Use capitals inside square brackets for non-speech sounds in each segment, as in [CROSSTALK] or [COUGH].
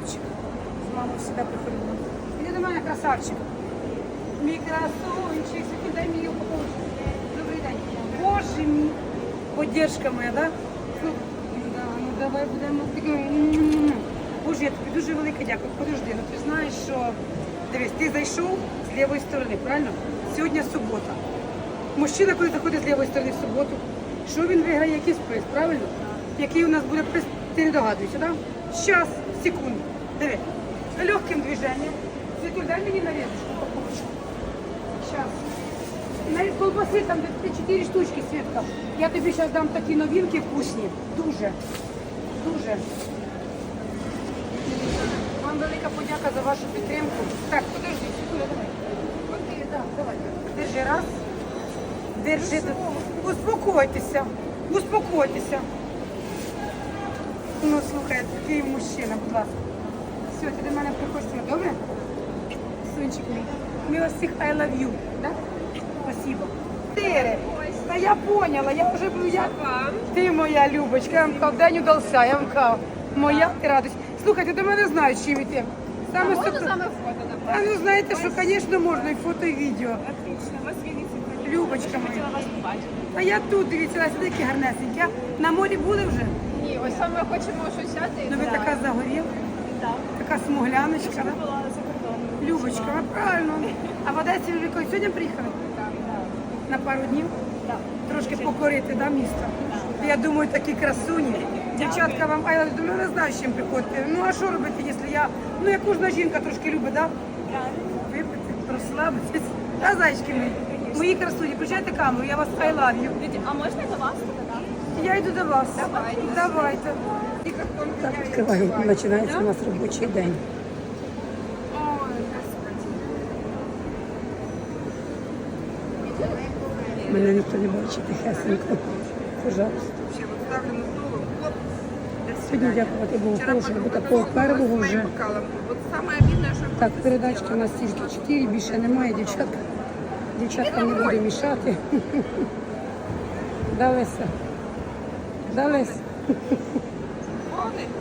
хлопчик. З мамою завжди приходимо. Іди до мене, красавчик. Мій красунчик, сьогодні дай мені упаковочку. Добрий день. Боже мій. Поддержка моя, да? Ну, ну давай будемо такі. Боже, я тобі дуже велике дякую. Подожди, ну ти знаєш, що дивись, ти зайшов з лівої сторони, правильно? Сьогодні субота. Мужчина, коли заходить з лівої сторони в суботу, що він виграє якийсь приз, правильно? Який у нас буде приз, ти не догадуєшся, так? Да? Щас, секунду. Диви. Легким движенням. Світуль, дай мені нарізочку упаковочку. Щас. Навіть колбаси там де 4 штучки, Світка. Я тобі зараз дам такі новинки вкусні. Дуже. Дуже. Вам велика подяка за вашу підтримку. Так, подожди, Світуля, давай. Ти, да, давай. Держи раз. Держи. Успокойтеся. Успокойтеся. Ну, слухай, такий мужчина, будь ласка. Все, ти до мене приходиш, добре? Сончик мій. Ми вас всіх I love you. Да? Спасибо. Тире. Та я поняла, я вже буду я. Ти моя Любочка, я вам кажу, день удався, я вам кажу. Моя ти радость. Слухайте, до мене знають, чим іти. Саме Можно сок- с вами фото А направить? ну знаєте, що, звісно, можна і фото, і відео. Отлично, вас видите. Любочка моя. Хотела вас побачити. А я тут, дивіться, Леся, такі гарнесенькі. А На морі були вже? Ось саме хочемо щось взяти. Ну ви Да. така загоріла, Так. така смугляночка. да? Була за кордоном. Любочка, ви правильно. А в Одесі ви коли сьогодні приїхали? Так, так. На пару днів? Так. Трошки покорити, да, місто? Я думаю, такі красуні. Дівчатка вам, а я думаю, не знаю, з чим приходити. Ну а що робити, якщо я, ну як кожна жінка трошки любить, да? Випити, розслабитись. Та, зайчки мої, мої красуні, включайте камеру, я вас I love you. Люди, А можна до вас фото, Я йду до вас. Давайте. Давайте. Так, відкриваю, починається у нас робочий день. Мене ніхто не бачить, тихесенько. Пожалуйста. Сьогодні дякувати Богу, хорошого, бо такого первого вже. Так, передачки у нас тільки чотири, більше немає, дівчатка. Дівчатка не буде мішати. [LAUGHS] Да, Леся? Да, Леся?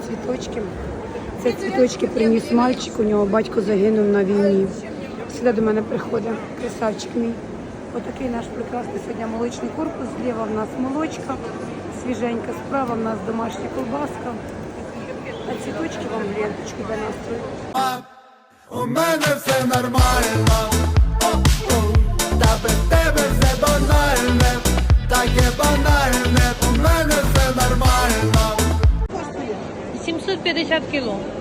Цвіточки. Це цвіточки приніс мальчик, у нього батько загинув на війні. Сюди до мене приходить красавчик мій. Отакий наш прекрасний сьогодні молочний корпус. Зліва в нас молочка, свіженька, справа в нас домашня колбаска. А цвіточки вам в ленточку до настрою. У мене все нормально, 60 quilômetros.